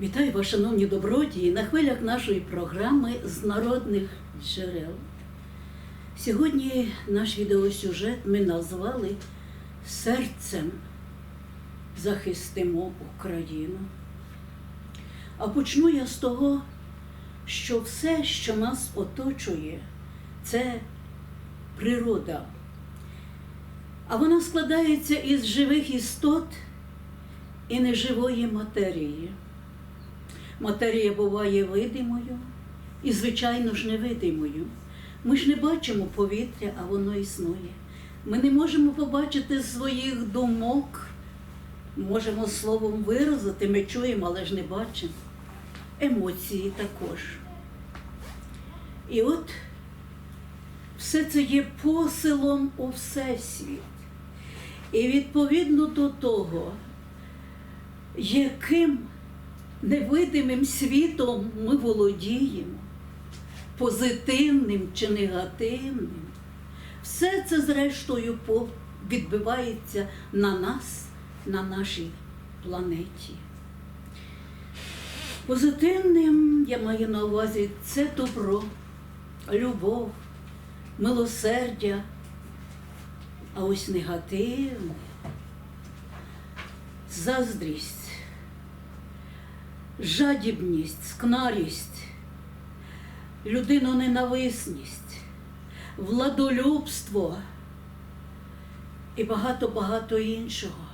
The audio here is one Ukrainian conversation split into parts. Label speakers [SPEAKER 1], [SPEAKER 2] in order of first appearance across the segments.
[SPEAKER 1] Вітаю вас, шановні добродії, на хвилях нашої програми з народних джерел. Сьогодні наш відеосюжет ми назвали Серцем захистимо Україну. А почну я з того, що все, що нас оточує, це природа. А вона складається із живих істот і неживої матерії. Матерія буває видимою і, звичайно ж, невидимою. Ми ж не бачимо повітря, а воно існує. Ми не можемо побачити своїх думок, можемо словом виразити, ми чуємо, але ж не бачимо. Емоції також. І от все це є посилом у Всесвіт. І відповідно до того, яким невидимим світом ми володіємо, позитивним чи негативним, все це, зрештою, відбивається на нас, на нашій планеті. Позитивним я маю на увазі це добро, любов, милосердя, а ось негативне, заздрість, жадібність, скнарість, людиноненависність, владолюбство і багато-багато іншого.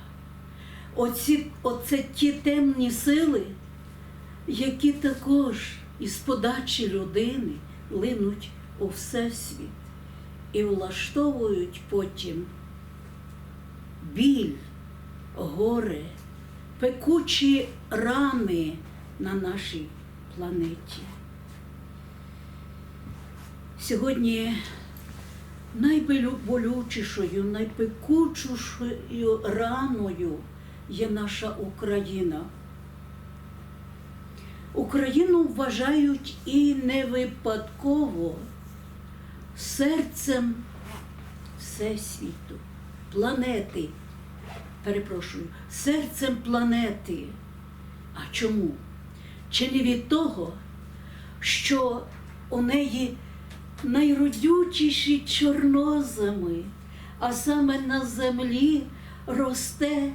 [SPEAKER 1] Оці, оце ті темні сили, які також із подачі людини линуть у всесвіт і влаштовують потім біль, горе, пекучі рани на нашій планеті. Сьогодні найболючішою, найпекучішою раною є наша Україна. Україну вважають і не випадково серцем Всесвіту, планети. Перепрошую, серцем планети. А чому? Чи не від того, що у неї найродючіші чорноземи, а саме на землі росте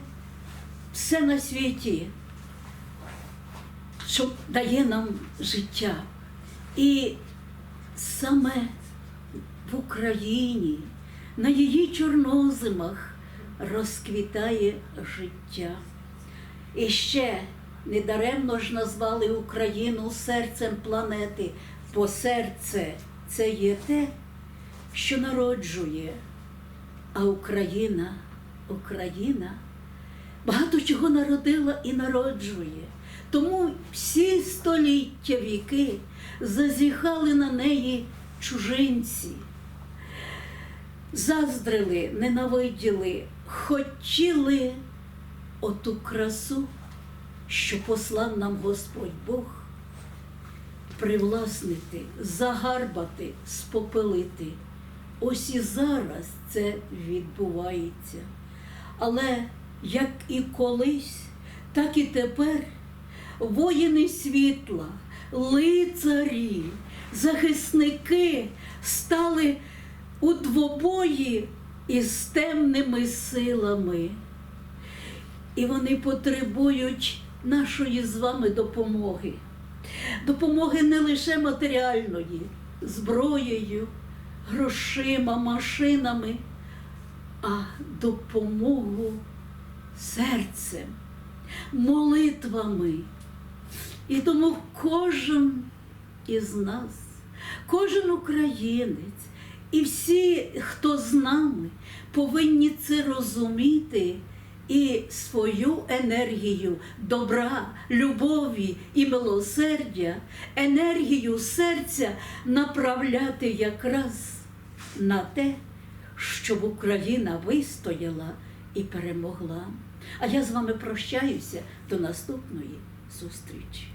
[SPEAKER 1] все на світі, що дає нам життя. І саме в Україні, на її чорнозимах розквітає життя. І ще недаремно ж назвали Україну серцем планети, бо серце це є те, що народжує, а Україна, Україна багато чого народила і народжує. Тому всі століття віки зазіхали на неї чужинці, заздрили, ненавиділи, хотіли оту красу, що послав нам Господь Бог, привласнити, загарбати, спопелити. Ось і зараз це відбувається. Але як і колись, так і тепер воїни світла, лицарі, захисники стали у двобої із темними силами. І вони потребують нашої з вами допомоги. Допомоги не лише матеріальної, зброєю, грошима, машинами, а допомогу серцем, молитвами. І тому кожен із нас, кожен українець і всі, хто з нами, повинні це розуміти і свою енергію добра, любові і милосердя, енергію серця направляти якраз на те, щоб Україна вистояла і перемогла. А я з вами прощаюся до наступної зустрічі.